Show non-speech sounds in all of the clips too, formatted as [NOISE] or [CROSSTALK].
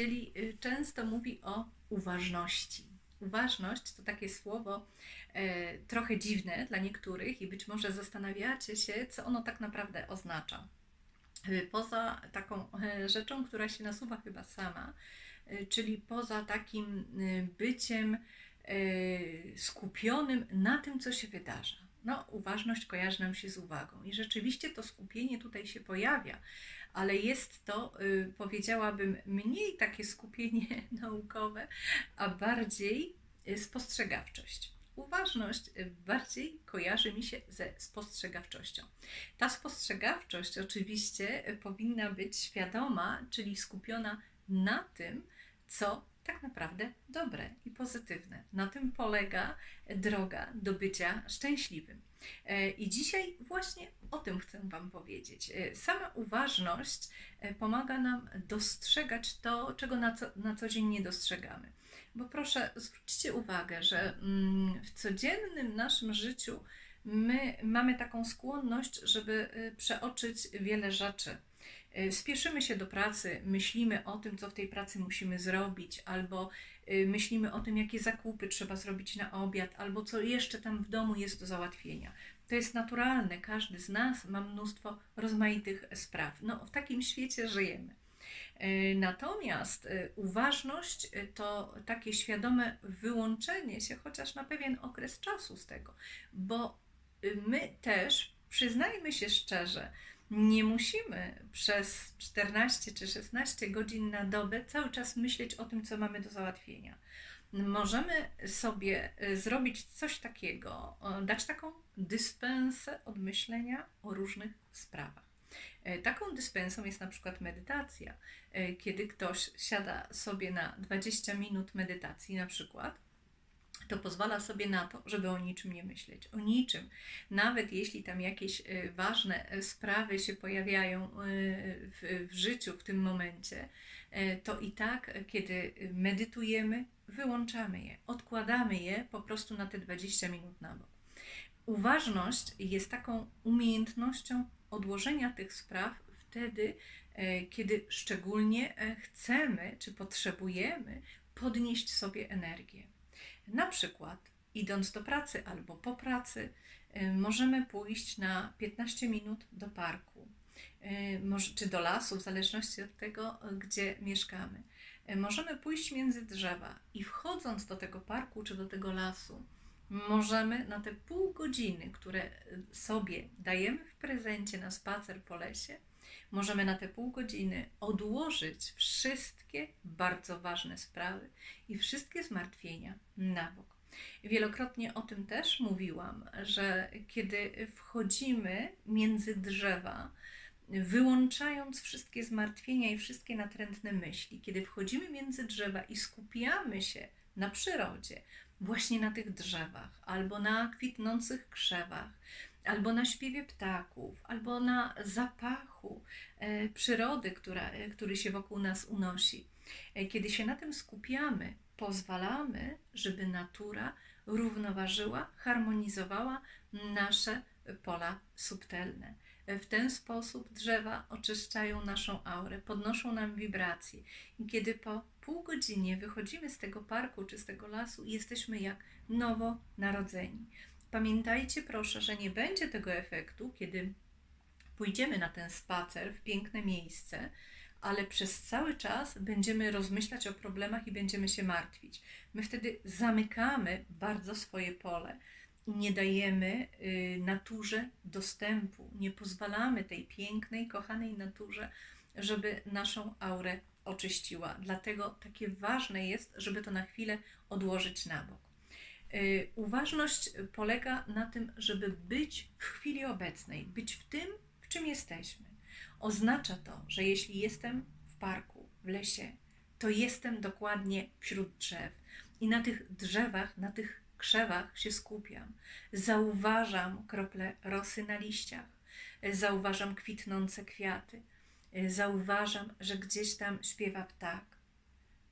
nauczycieli y, często mówi o uważności. Uważność to takie słowo e, trochę dziwne dla niektórych i być może zastanawiacie się, co ono tak naprawdę oznacza. E, poza taką e, rzeczą, która się nasuwa chyba sama, e, czyli poza takim byciem e, skupionym na tym, co się wydarza. No, uważność kojarzy nam się z uwagą i rzeczywiście to skupienie tutaj się pojawia, ale jest to, y, powiedziałabym, mniej takie skupienie [LAUGHS] naukowe, a bardziej y, spostrzegawczość. Uważność y, bardziej kojarzy mi się ze spostrzegawczością. Ta spostrzegawczość oczywiście powinna być świadoma, czyli skupiona na tym, co tak naprawdę dobre i pozytywne. Na tym polega droga do bycia szczęśliwym. E, I dzisiaj właśnie o tym chcę Wam powiedzieć. E, sama uważność e, pomaga nam dostrzegać to, czego na co, na co dzień nie dostrzegamy. Bo proszę, zwróćcie uwagę, że mm, w codziennym naszym życiu my mamy taką skłonność, żeby przeoczyć wiele rzeczy spieszymy się do pracy, myślimy o tym, co w tej pracy musimy zrobić, albo y, myślimy o tym, jakie zakupy trzeba zrobić na obiad, albo co jeszcze tam w domu jest do załatwienia. To jest naturalne, każdy z nas ma mnóstwo rozmaitych spraw. No, w takim świecie żyjemy. Y, natomiast uważność to takie świadome wyłączenie się chociaż na pewien okres czasu z tego, bo my też, przyznajmy się szczerze, nie musimy przez 14 czy 16 godzin na dobę cały czas myśleć o tym, co mamy do załatwienia. Możemy sobie e, zrobić coś takiego, dać taką dyspensę od myślenia o różnych sprawach. E, taką dyspensą jest na przykład medytacja, e, kiedy ktoś siada sobie na 20 minut medytacji, na przykład to pozwala sobie na to, żeby o niczym nie myśleć. O niczym. Nawet jeśli tam jakieś y, ważne y, sprawy się pojawiają y, w, w życiu w tym momencie, to i tak, kiedy medytujemy, wyłączamy je, odkładamy je po prostu na te 20 minut na bok. Uważność jest taką umiejętnością odłożenia tych spraw wtedy, kiedy szczególnie chcemy czy potrzebujemy podnieść sobie energię. Na przykład, idąc do pracy albo po pracy, y, możemy pójść na 15 minut do parku y, czy do lasu, w zależności od tego, gdzie mieszkamy. Y, możemy pójść między drzewa i wchodząc do tego parku czy do tego lasu, możemy na te pół godziny, które sobie dajemy w prezencie na spacer po lesie, możemy na te pół godziny odłożyć wszystkie bardzo ważne sprawy i wszystkie zmartwienia na bok. Wielokrotnie o tym też mówiłam, że kiedy wchodzimy między drzewa, wyłączając wszystkie zmartwienia i wszystkie natrętne myśli, kiedy wchodzimy między drzewa i skupiamy się na przyrodzie, właśnie na tych drzewach albo na kwitnących krzewach, albo na śpiewie ptaków, albo na zapachu e, przyrody, która, e, który się wokół nas unosi. E, kiedy się na tym skupiamy, pozwalamy, żeby natura równoważyła, harmonizowała nasze pola subtelne. W ten sposób drzewa oczyszczają naszą aurę, podnoszą nam wibracje. I kiedy po pół godzinie wychodzimy z tego parku czy z tego lasu, jesteśmy jak nowo narodzeni. Pamiętajcie proszę, że nie będzie tego efektu, kiedy pójdziemy na ten spacer w piękne miejsce, ale przez cały czas będziemy rozmyślać o problemach i będziemy się martwić. My wtedy zamykamy bardzo swoje pole i nie dajemy y, naturze dostępu, nie pozwalamy tej pięknej, kochanej naturze, żeby naszą aurę oczyściła. Dlatego takie ważne jest, żeby to na chwilę odłożyć na bok. Y, uważność polega na tym, żeby być w chwili obecnej, być w tym, w czym jesteśmy. Oznacza to, że jeśli jestem w parku, w lesie, to jestem dokładnie wśród drzew i na tych drzewach, na tych krzewach się skupiam. Zauważam krople rosy na liściach, zauważam kwitnące kwiaty, zauważam, że gdzieś tam śpiewa ptak.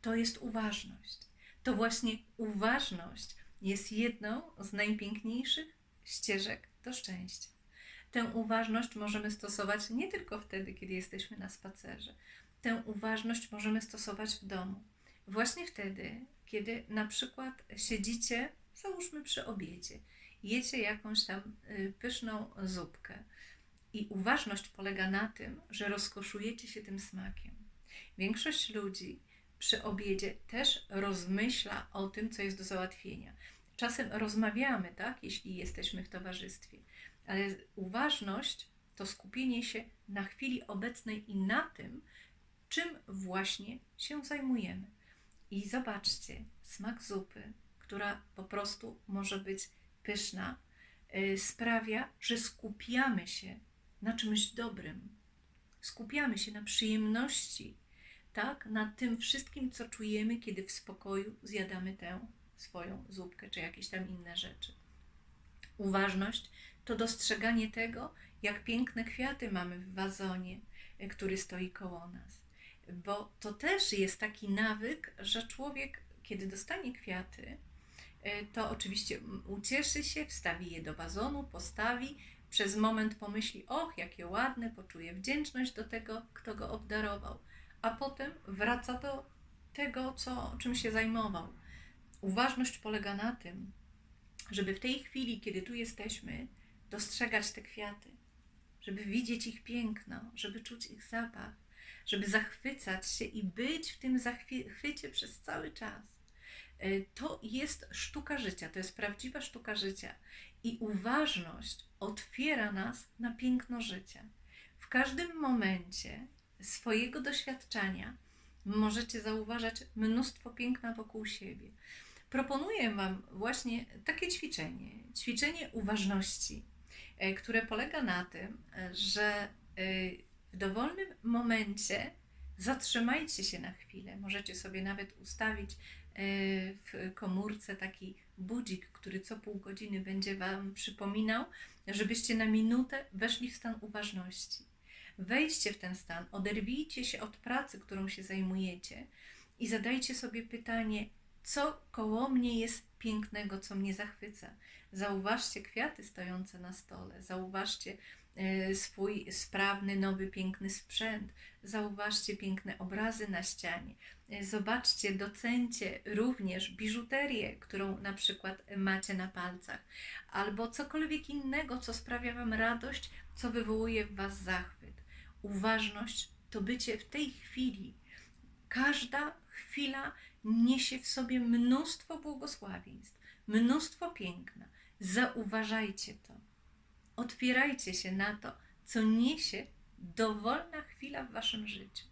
To jest uważność. To właśnie uważność jest jedną z najpiękniejszych ścieżek do szczęścia. Tę uważność możemy stosować nie tylko wtedy, kiedy jesteśmy na spacerze, tę uważność możemy stosować w domu. Właśnie wtedy, kiedy na przykład siedzicie, załóżmy przy obiedzie, jecie jakąś tam y, pyszną zupkę. I uważność polega na tym, że rozkoszujecie się tym smakiem. Większość ludzi przy obiedzie też rozmyśla o tym, co jest do załatwienia. Czasem rozmawiamy, tak, jeśli jesteśmy w towarzystwie, ale uważność to skupienie się na chwili obecnej i na tym, czym właśnie się zajmujemy. I zobaczcie, smak zupy, która po prostu może być pyszna, yy, sprawia, że skupiamy się na czymś dobrym. Skupiamy się na przyjemności, tak? Na tym wszystkim, co czujemy, kiedy w spokoju zjadamy tę swoją zupkę czy jakieś tam inne rzeczy. Uważność to dostrzeganie tego, jak piękne kwiaty mamy w wazonie, y, który stoi koło nas. Bo to też jest taki nawyk, że człowiek, kiedy dostanie kwiaty, y, to oczywiście ucieszy się, wstawi je do wazonu, postawi, przez moment pomyśli: Och, jakie ładne, poczuje wdzięczność do tego, kto go obdarował, a potem wraca do tego, co, czym się zajmował. Uważność polega na tym, żeby w tej chwili, kiedy tu jesteśmy, dostrzegać te kwiaty, żeby widzieć ich piękno, żeby czuć ich zapach, żeby zachwycać się i być w tym zachwycie przez cały czas. E, to jest sztuka życia, to jest prawdziwa sztuka życia. I uważność otwiera nas na piękno życia. W każdym momencie swojego doświadczenia możecie zauważać mnóstwo piękna wokół siebie. Proponuję Wam właśnie takie ćwiczenie, ćwiczenie uważności, e, które polega na tym, że e, w dowolnym momencie zatrzymajcie się na chwilę. Możecie sobie nawet ustawić w komórce taki budzik, który co pół godziny będzie Wam przypominał, żebyście na minutę weszli w stan uważności. Wejdźcie w ten stan, oderwijcie się od pracy, którą się zajmujecie i zadajcie sobie pytanie, co koło mnie jest pięknego, co mnie zachwyca. Zauważcie kwiaty stojące na stole, zauważcie swój sprawny, nowy, piękny sprzęt. Zauważcie piękne obrazy na ścianie. E, zobaczcie, docencie również biżuterię, którą na przykład macie na palcach, albo cokolwiek innego, co sprawia Wam radość, co wywołuje w Was zachwyt. Uważność to bycie w tej chwili. Każda chwila niesie w sobie mnóstwo błogosławieństw, mnóstwo piękna. Zauważajcie to. Otwierajcie się na to, co niesie dowolna chwila w waszym życiu.